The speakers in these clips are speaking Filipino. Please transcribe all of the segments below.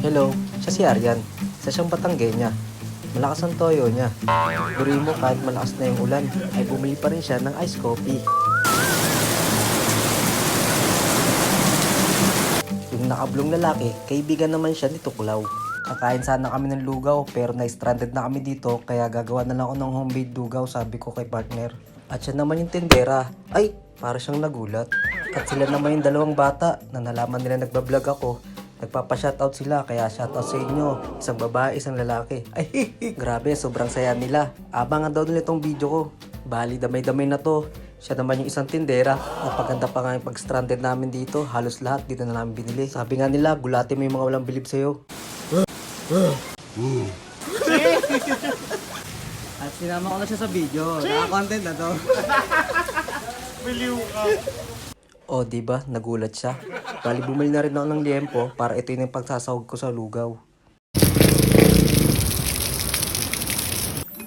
Hello, siya si Aryan. Isa siyang Batanggenya. Malakas ang toyo niya. Guri mo kahit malakas na yung ulan, ay bumili pa rin siya ng ice coffee. Yung nakablong lalaki, kaibigan naman siya ni Tuklaw. Kakain sana kami ng lugaw pero na-stranded na kami dito kaya gagawa na lang ako ng homemade lugaw sabi ko kay partner. At siya naman yung tindera. Ay, para siyang nagulat. At sila naman yung dalawang bata na nalaman nila nagbablog ako. Nagpapa-shoutout sila kaya shoutout sa inyo. Isang babae, isang lalaki. Ay, grabe, sobrang saya nila. Abangan daw nila itong video ko. Bali, damay-damay na to. Siya naman yung isang tindera. Napaganda pa nga yung pag-stranded namin dito. Halos lahat dito na namin binili. Sabi nga nila, gulati mo yung mga walang bilib sa'yo. At sinama ko na siya sa video. Naka-content na to. O, di ba? Nagulat siya. Bali, bumili na rin ako ng liempo para ito yung pagsasahog ko sa lugaw.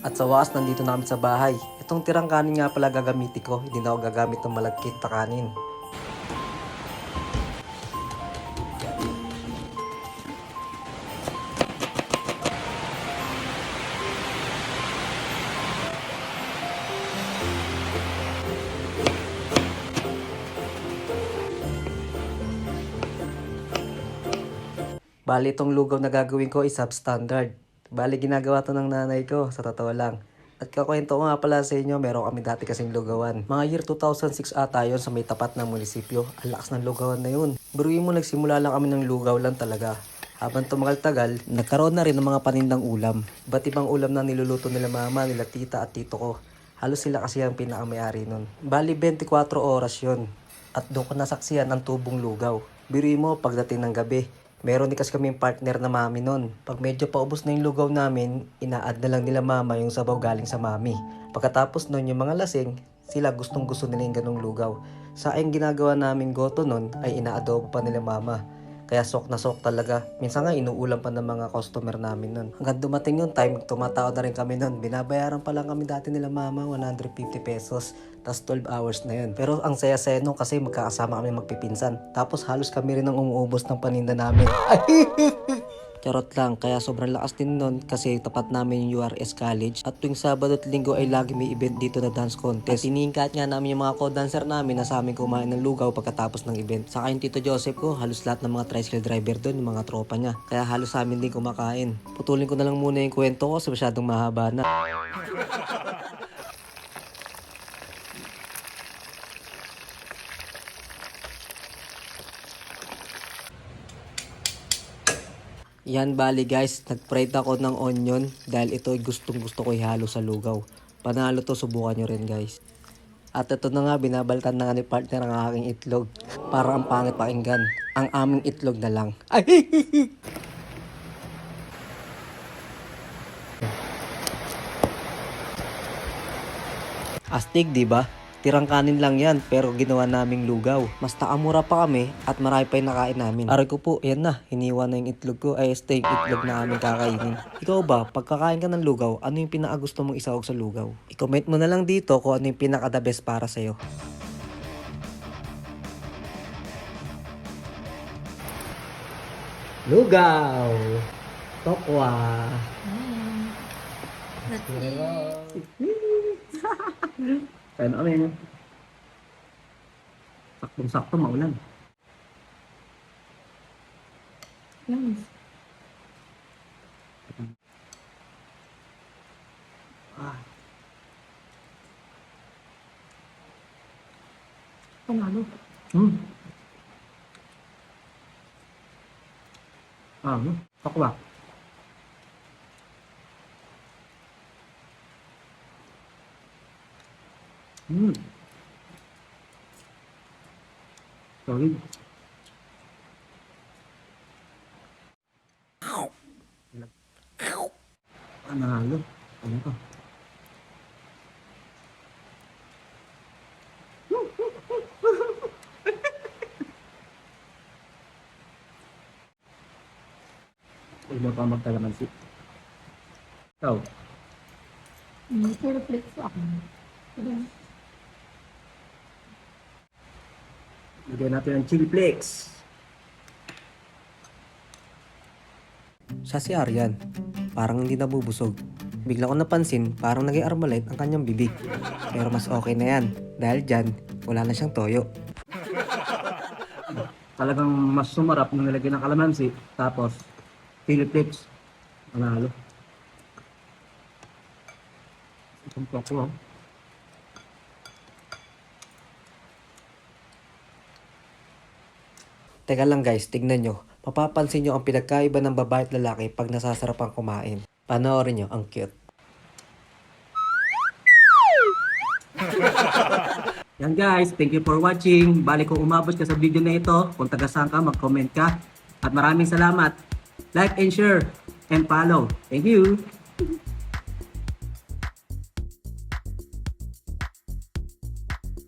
At sa wakas, nandito na sa bahay. Itong tirang kanin nga pala gagamitin ko. Hindi na ako gagamit ng malagkit na kanin. Bali, itong lugaw na gagawin ko is substandard. Bali, ginagawa to ng nanay ko, sa totoo lang. At kakwento ko nga pala sa inyo, meron kami dati kasing lugawan. Mga year 2006 ata yun sa may tapat ng munisipyo. Ang lakas ng lugawan na yun. Biruin mo, nagsimula lang kami ng lugaw lang talaga. Habang tumagal-tagal, nagkaroon na rin ng mga panindang ulam. Ba't ibang ulam na niluluto nila mama, nila tita at tito ko. Halos sila kasi ang pinakamayari nun. Bali, 24 oras yun. At doon ko nasaksiyan ang tubong lugaw. Biruin mo, pagdating ng gabi, Meron din kasi kaming partner na mami nun. Pag medyo paubos na yung lugaw namin, ina-add na lang nila mama yung sabaw galing sa mami. Pagkatapos nun, yung mga lasing, sila gustong gusto nila yung ganong lugaw. Sa aking ginagawa namin goto nun, ay ina-adobo pa nila mama. Kaya sok na sok talaga. Minsan nga inuulam pa ng mga customer namin nun. Hanggang dumating yung time, tumatao na rin kami nun. Binabayaran pa lang kami dati nila mama, 150 pesos. Tapos 12 hours na yun. Pero ang saya-saya nun kasi magkakasama kami magpipinsan. Tapos halos kami rin ang umuubos ng paninda namin. Charot lang, kaya sobrang lakas din nun kasi tapat namin yung URS College. At tuwing Sabado at Linggo ay lagi may event dito na dance contest. At iniingkat nga namin yung mga co-dancer namin na sa amin kumain ng lugaw pagkatapos ng event. Saka yung Tito Joseph ko, halos lahat ng mga tricycle driver doon, yung mga tropa niya. Kaya halos sa amin din kumakain. Putulin ko na lang muna yung kwento ko kasi masyadong mahaba na. Yan bali guys, nag-prite ako ng onion dahil ito gustong gusto ko ihalo sa lugaw. Panalo to, subukan nyo rin guys. At ito na nga, binabaltan na nga ni partner ang aking itlog. Para ang pangit pakinggan. Ang aming itlog na lang. Ay! Astig, di ba? Tirang kanin lang yan, pero ginawa naming lugaw. Mas takamura pa kami at marami pa yung nakain namin. Aray ko po, yan na. Hiniwa na yung itlog ko. Ay, steak itlog na aming kakainin. Ikaw ba, pagkakain ka ng lugaw, ano yung pinakagusto mong isahog sa lugaw? I-comment mo na lang dito kung ano yung pinaka-the best para sa'yo. Lugaw! Tokwa! Kaya na kami, no? Saktong-sakto, maulan. Yan. Ah, Panalo. hmm. Ah, ano? Tokwa. Hmm. Solid. Panalo. Ano to? Mo pa magkalamansi. Ikaw, Mm, Puro flex ako. Pero, Lagyan natin ng chili flakes. Siya si Aryan. Parang hindi nabubusog. Bigla ko napansin, parang naging armalite ang kanyang bibig. Pero mas okay na yan. Dahil dyan, wala na siyang toyo. Talagang mas sumarap nung nilagyan ng kalamansi. Tapos, chili flakes. Panalo. Sumpok ko. Teka lang guys, tignan nyo. Mapapansin nyo ang pinagkaiba ng babae at lalaki pag nasasarapang kumain. Panoorin nyo, ang cute. Yan guys, thank you for watching. Balik kung umabot ka sa video na ito, kung taga saan ka, mag-comment ka. At maraming salamat. Like and share and follow. Thank you.